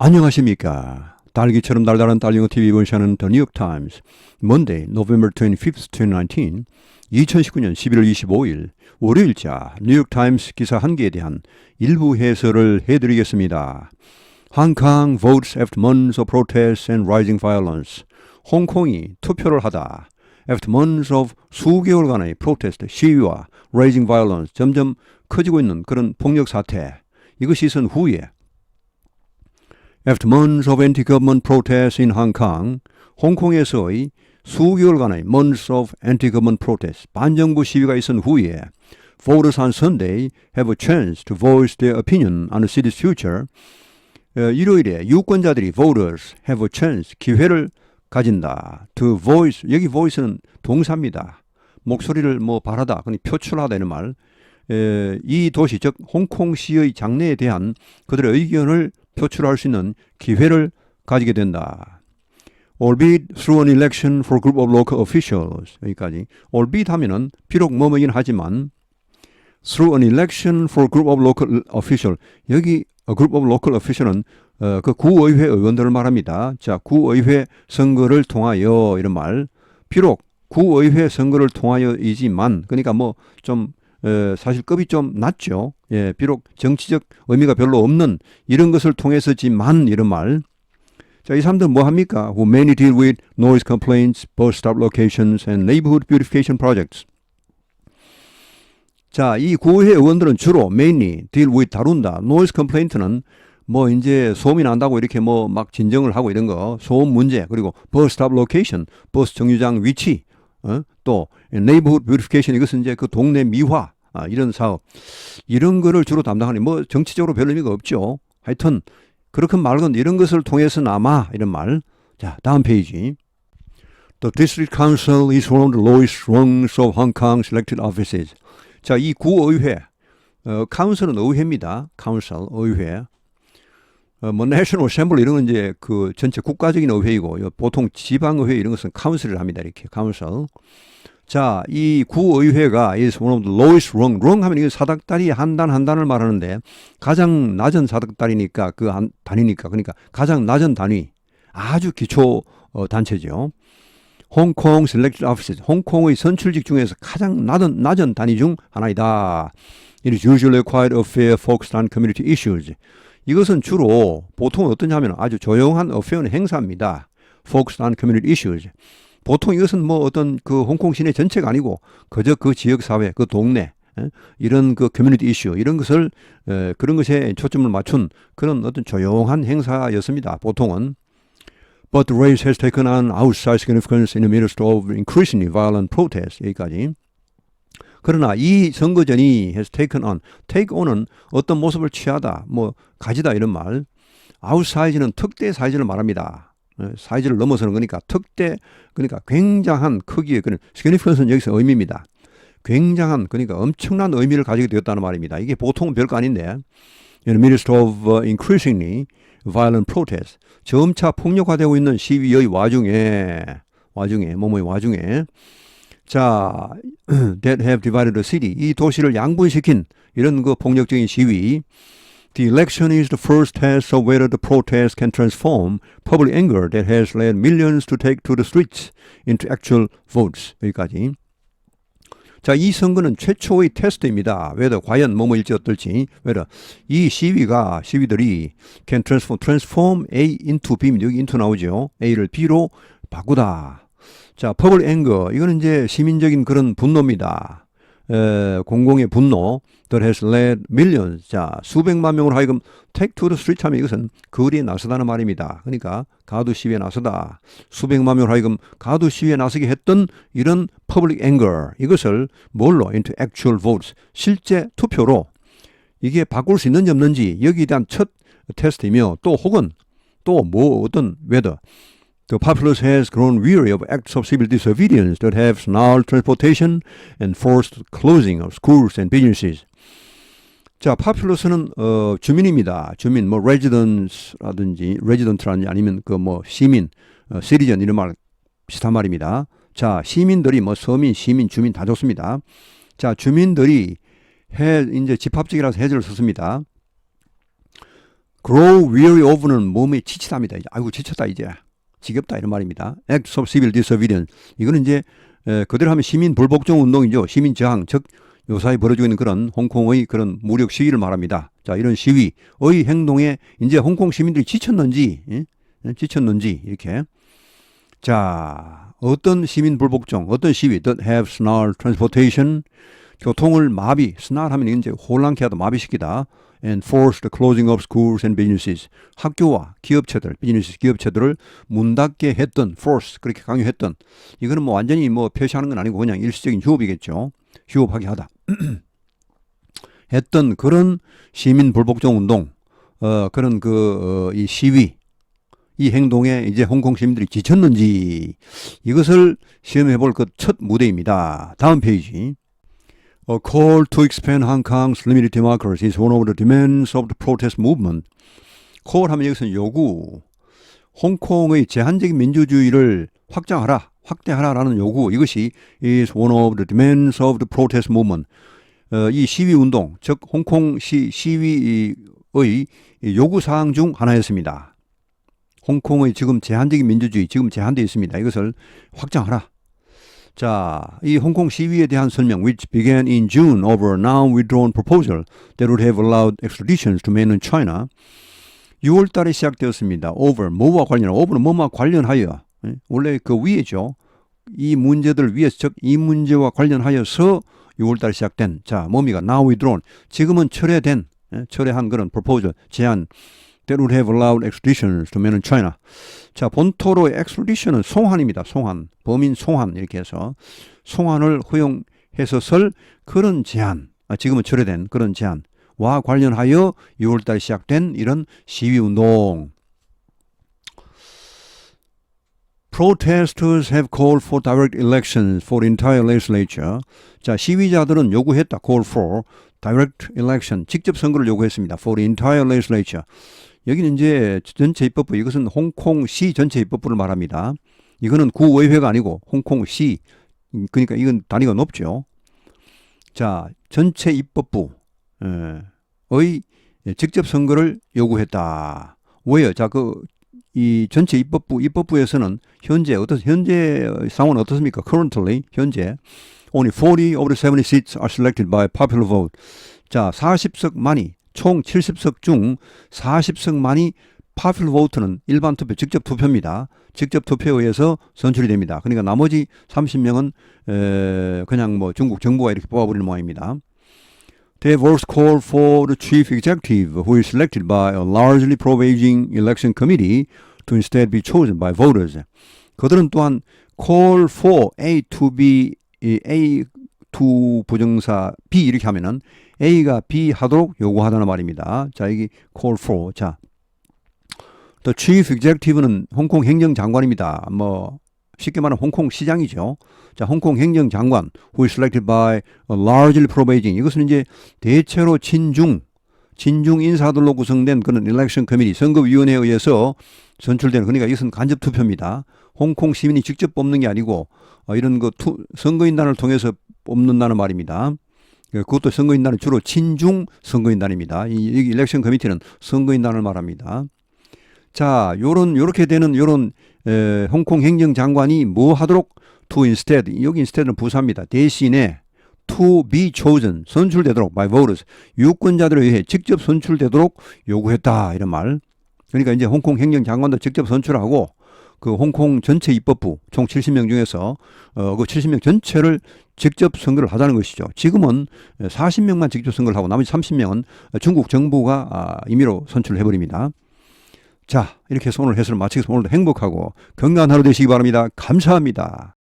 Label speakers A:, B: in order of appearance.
A: 안녕하십니까. 딸기처럼 달달한 딸기노 TV 본시하는 The New York Times. Monday, November 25th, 2019. 2019년 11월 25일 월요일자 뉴욕 타임스 기사 한 개에 대한 일부 해설을 해드리겠습니다. 한강 votes after months of protests and rising violence. 홍콩이 투표를 하다. After months of 수개월간의 프로테스트, 시위와 rising violence, 점점 커지고 있는 그런 폭력 사태. 이것이 있은 후에 After months of anti-government protests in Hong Kong, 홍콩에서의 수개월간의 months of anti-government protests, 반정부 시위가 있은 후에 voters on Sunday have a chance to voice their opinion on the city's future. 어, 일요일에 유권자들이 voters have a chance, 기회를 가진다. to voice, 여기 voice는 동사입니다. 목소리를 뭐 발하다, 그니 표출하다 이런 말. 에, 이 도시, 즉 홍콩시의 장래에 대한 그들의 의견을 표출할 수 있는 기회를 가지게 된다. albeit through an election for group of local officials. 여기까지. albeit 하면은 비록 뭐뭐긴 하지만 through an election for group of local official. 여기 group of local official은 어, 그 구의회 의원들을 말합니다. 자, 구의회 선거를 통하여 이런 말. 비록 구의회 선거를 통하여이지만 그러니까 뭐 좀 에, 사실 급이 좀 낮죠. 예, 비록 정치적 의미가 별로 없는 이런 것을 통해서지만 이런 말. 자, 이 사람들 뭐 합니까? Who mainly deal with noise complaints, bus stop locations, and neighborhood beautification projects. 자, 이 구의회 의원들은 주로 mainly deal with 다룬다. noise complaint는 뭐 이제 소음이 난다고 이렇게 뭐 막 진정을 하고 이런 거 소음 문제 그리고 bus stop location 버스 정류장 위치 어? 또 네이버후드 뷰리피케이션 이것은 이제 그 동네 미화 아, 이런 사업 이런 거를 주로 담당하니 뭐 정치적으로 별 의미가 없죠. 하여튼 그렇건 말건 이런 것을 통해서나마 이런 말. 자 다음 페이지. The District Council is one of the lowest rungs of Hong Kong's elected offices. 자, 이 구의회, 어, 카운슬은 의회입니다. 카운슬, 의회. 어, 뭐 내셔널 어셈블 이런 건 이제 그 전체 국가적인 의회이고 보통 지방 의회 이런 것은 카운슬을 합니다. 이렇게 카운슬. 자, 이 구의회가 is one of the lowest rung. rung 하면 이게 사닥다리 한 단 한 단을 말하는데 가장 낮은 사닥다리니까 그 한, 단위니까 그러니까 가장 낮은 단위. 아주 기초 어, 단체죠. 홍콩 셀렉트 오피스 홍콩의 선출직 중에서 가장 낮은 낮은 단위 중 하나이다. It is usually quite a fair focused on community issues. 이것은 주로 보통 어떠냐면 아주 조용한 어페어는 행사입니다. Focused on community issues. 보통 이것은 뭐 어떤 그 홍콩 시내 전체가 아니고 그저 그 지역 사회, 그 동네 에? 이런 그 커뮤니티 이슈 이런 것을 에, 그런 것에 초점을 맞춘 그런 어떤 조용한 행사였습니다. 보통은 But race has taken on outside significance in the midst of increasingly violent protests. 여기까지. 그러나 이 선거전이 has taken on, take on은 어떤 모습을 취하다, 뭐 가지다 이런 말. outside는 특대 사이즈를 말합니다. 어, 사이즈를 넘어서는 거니까 특대 그러니까 굉장한 크기의 그런 significance는 여기서 의미입니다. 굉장한 그러니까 엄청난 의미를 가지게 되었다는 말입니다. 이게 보통 별거 아닌데 in the midst of uh, increasingly violent protest 점차 폭력화되고 있는 시위의 와중에 와중에 뭐뭐의 와중에 자 that have divided the city 이 도시를 양분시킨 이런 그 폭력적인 시위 The election is the first test of whether the protest can transform public anger that has led millions to take to the streets into actual votes. 여기까지. 자, 이 선거는 최초의 테스트입니다. whether 과연 뭐뭐일지 어떨지. whether 이 시위가 시위들이 can transform transform A into B 여기 into 나오죠. A를 B로 바꾸다. 자, public anger 이거는 이제 시민적인 그런 분노입니다. 에, 공공의 분노 that has led millions 자 수백만 명을 하여금 take to the street 하면 이것은 거리에 나서다는 말입니다. 그러니까 가두 시위에 나서다. 수백만 명을 하여금 가두 시위에 나서게 했던 이런 public anger 이것을 뭘로? into actual votes 실제 투표로. 이게 바꿀 수 있는지 없는지 여기에 대한 첫 테스트이며 또 혹은 또 뭐 어떤 whether The populace has grown weary of acts of civil disobedience that have snarled transportation and forced closing of schools and businesses. 자, 파퓰러스는 어, 주민입니다. 주민, 뭐 레지던스라든지 레지던트라든지 아니면 그 뭐 시민, 어, 시리전 이런 말 비슷한 말입니다. 자, 시민들이 뭐 서민, 시민, 주민 다 좋습니다. 자, 주민들이 해 이제 집합적이라서 해제를 썼습니다. grow weary of는 몸에 지치답니다. 이제 아이고 지쳤다 이제 지겹다 이런 말입니다. acts of civil disobedience 이거는 이제 에, 그대로 하면 시민 불복종 운동이죠. 시민 저항 즉 요사이 벌어지고 있는 그런 홍콩의 그런 무력 시위를 말합니다. 자 이런 시위의 행동에 이제 홍콩 시민들이 지쳤는지 예? 지쳤는지 이렇게 자 어떤 시민 불복종 어떤 시위 that have snarl transportation 교통을 마비 snarl 하면 이제 혼란케 하다 마비시키다 and forced closing of schools and businesses. 학교와 기업체들, 비즈니스 기업체들을 문 닫게 했던, force, 그렇게 강요했던. 이거는 뭐 완전히 뭐 표시하는 건 아니고 그냥 일시적인 휴업이겠죠. 휴업하게 하다. 했던 그런 시민 불복종 운동, 어, 그런 그, 어, 이 시위, 이 행동에 이제 홍콩 시민들이 지쳤는지 이것을 시험해 볼 그 첫 무대입니다. 다음 페이지. A call to expand Hong Kong's limited democracy is one of the demands of the protest movement. call 하면 여기서는 요구. 홍콩의 제한적인 민주주의를 확장하라, 확대하라라는 요구. 이것이 is one of the demands of the protest movement. 어, 이 시위 운동, 즉 홍콩 시 시위의 요구 사항 중 하나였습니다. 홍콩의 지금 제한적인 민주주의 지금 제한되어 있습니다. 이것을 확장하라. 자, 이 홍콩 시위에 대한 설명, which began in June over a now withdrawn proposal that would have allowed extraditions to mainland China. 6월 달에 시작되었습니다. over, 뭐와 관련, over는 뭐와 관련하여. 예? 원래 그 위에죠. 이 문제들 위에서, 즉, 이 문제와 관련하여서 6월 달에 시작된, 자, 뭡니까? now withdrawn. 지금은 철회된, 예? 철회한 그런 proposal, 제안, that would have allowed extraditions to mainland China. 자, 본토로의 extradition은 송환입니다. 송환. 범인 송환 이렇게 해서 송환을 허용해서 설 그런 제안. 아, 지금은 철회된 그런 제안과 관련하여 6월 달 시작된 이런 시위 운동. Protesters have called for direct elections for entire legislature. 자, 시위자들은 요구했다. call for direct election. 직접 선거를 요구했습니다. for entire legislature. 여기는 이제 전체 입법부 이것은 홍콩시 전체 입법부를 말합니다. 이거는 구의회가 아니고 홍콩시 그러니까 이건 단위가 높죠. 자 전체 입법부의 직접 선거를 요구했다. 왜요? 자그 이 전체 입법부 입법부에서는 현재 어떻 현재 상황은 어떻습니까? Currently 현재 only 40 of the 70 seats are selected by popular vote. 자 40석만이 총 70석 중 40석만이 파퓰 보트는 일반 투표, 직접 투표입니다. 직접 투표에 의해서 선출이 됩니다. 그러니까 나머지 30명은 에, 그냥 뭐 중국 정부가 이렇게 뽑아버리는 모양입니다. They have also called for the chief executive, who is selected by a largely pro-Beijing election committee, to instead be chosen by voters. 그들은 또한 call for A to B, A to 부정사 B 이렇게 하면은 A가 B 하도록 요구하다는 말입니다. 자, 여기 call for. 자, The Chief Executive는 홍콩 행정장관입니다. 뭐 쉽게 말하면 홍콩 시장이죠. 자, 홍콩 행정장관 who is selected by a largely pro-Beijing. 이것은 이제 대체로 친중 진중 인사들로 구성된 그런 일렉션 커미티 선거위원회에 의해서 선출되는 그러니까 이것은 간접 투표입니다. 홍콩 시민이 직접 뽑는 게 아니고 어, 이런 그 투, 선거인단을 통해서 뽑는다는 말입니다. 예, 그것도 선거인단은 주로 친중 선거인단입니다. 이 일렉션 커미티는 선거인단을 말합니다. 자, 요런 요렇게 되는 요런 에, 홍콩 행정장관이 뭐 하도록 to instead 여기 instead는 부사입니다. 대신에 to be chosen 선출되도록 by voters 유권자들에 의해 직접 선출되도록 요구했다 이런 말. 그러니까 이제 홍콩 행정장관도 직접 선출하고 그 홍콩 전체 입법부 총 70명 중에서 어, 그 70명 전체를 직접 선거를 하자는 것이죠. 지금은 40명만 직접 선거를 하고 나머지 30명은 중국 정부가 아, 임의로 선출을 해버립니다. 자, 이렇게 해서 오늘 해설을 마치겠습니다. 오늘도 행복하고 건강한 하루 되시기 바랍니다. 감사합니다.